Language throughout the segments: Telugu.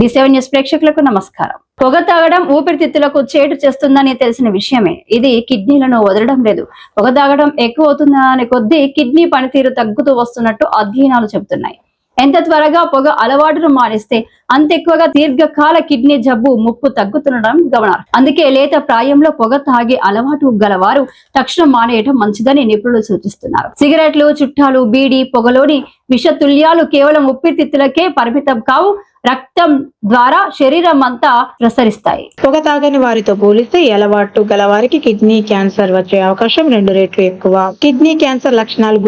డి సెవెన్ న్యూస్ ప్రేక్షకులకు నమస్కారం. పొగ తాగడం ఊపిరితిత్తులకు చేటు చేస్తుందని తెలిసిన విషయమే. ఇది కిడ్నీలను వదలడం లేదు. పొగ తాగడం ఎక్కువ అవుతుందనే కొద్దీ కిడ్నీ పనితీరు తగ్గుతూ వస్తున్నట్టు అధ్యయనాలు చెబుతున్నాయి. ఎంత త్వరగా పొగ అలవాటును మానేస్తే అంత ఎక్కువగా దీర్ఘకాల కిడ్నీ జబ్బు ముప్పు తగ్గుతుండడం గమనార్హం. అందుకే లేత ప్రాయంలో పొగ తాగే అలవాటు గలవారు తక్షణం మానేయటం మంచిదని నిపుణులు సూచిస్తున్నారు. సిగరెట్లు చుట్టాలు బీడి పొగలోని విషతుల్యాలు కేవలం ఉప్పిరితిత్తులకే పరిమితం కావు రక్తం ద్వారా శరీరం అంతా ప్రసరిస్తాయి. పొగ తాగని వారితో పోలిస్తే అలవాటు గల వారికి కిడ్నీ క్యాన్సర్ వచ్చే అవకాశం రెండు రెట్లు ఎక్కువ. కిడ్నీ క్యాన్సర్ లక్షణాలు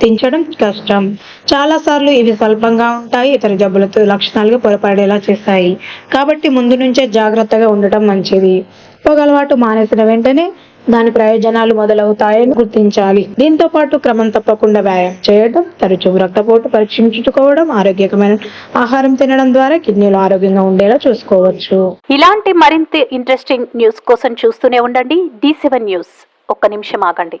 గుర్తించడం కష్టం. చాలా సార్లు ఇవి స్వల్పంగా ఉంటాయి ఇతర జబ్బులతో లక్షణాలుగా పొరపడేలా చేస్తాయి. కాబట్టి ముందు నుంచే జాగ్రత్తగా ఉండటం మంచిది. పొగ అలవాటు మానేసిన వెంటనే దాని ప్రయోజనాలు మొదలవుతాయని గుర్తించాలి. దీంతో పాటు క్రమం తప్పకుండా వ్యాయామం చేయడం తరచూ రక్తపోటు పరీక్షించుకోవడం ఆరోగ్యకరమైన ఆహారం తినడం ద్వారా కిడ్నీలు ఆరోగ్యంగా ఉండేలా చూసుకోవచ్చు. ఇలాంటి మరింత ఇంట్రెస్టింగ్ న్యూస్ కోసం చూస్తూనే ఉండండి. డి సెవెన్ న్యూస్ ఒక్క నిమిషం ఆగండి.